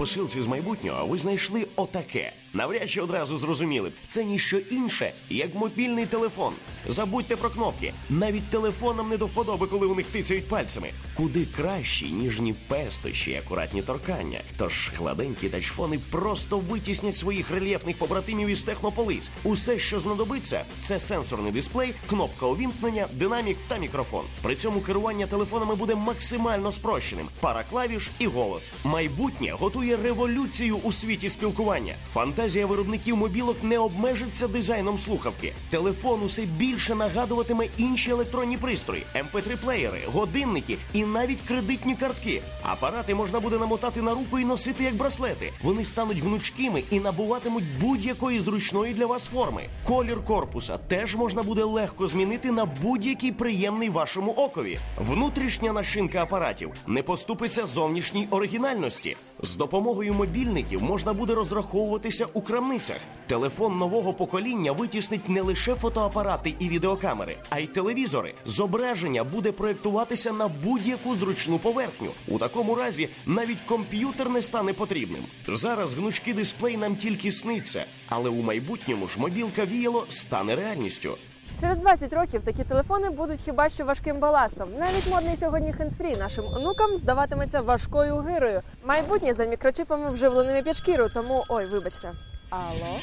посилці з майбутнього ви знайшли отаке. Навряд чи одразу зрозуміли б, це ніщо інше, як мобільний телефон. Забудьте про кнопки. Навіть телефонам не до вподоби, коли у них тицяють пальцями. Куди кращі, ніжні пестощі, і акуратні торкання. Тож гладенькі тачфони просто витіснять своїх рельєфних побратимів із технополис. Усе, що знадобиться, це сенсорний дисплей, кнопка увімкнення, динамік та мікрофон. При цьому керування телефонами буде максимально спрощеним. Пара клавіш і голос. Майбутнє готує революцію у світі спілкування. Фантазія виробників мобілок не обмежиться дизайном слухавки. Телефон усе більше нагадуватиме інші електронні пристрої, mp3 плеєри, годинники і навіть кредитні картки. Апарати можна буде намотати на руку і носити як браслети. Вони стануть гнучкими і набуватимуть будь-якої зручної для вас форми. Колір корпуса теж можна буде легко змінити на будь-який приємний вашому окові. Внутрішня начинка апаратів не поступиться зовнішній оригінальності. З допомогою мобільників можна буде розраховуватися у крамницях. Телефон нового покоління витіснить не лише фотоапарати і відеокамери, а й телевізори. Зображення буде проєктуватися на будь-яку зручну поверхню. У такому разі навіть комп'ютер не стане потрібним. Зараз гнучкий дисплей нам тільки сниться, але у майбутньому ж мобілка віяло стане реальністю. Через 20 років такі телефони будуть хіба що важким баластом. Навіть модний сьогодні хендсфрі нашим онукам здаватиметься важкою гирою. Майбутнє за мікрочипами вживленими під шкіру, тому ой, вибачте. Алло?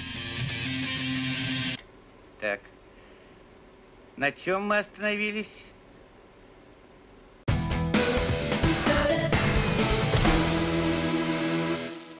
Так. На чому ми остановились?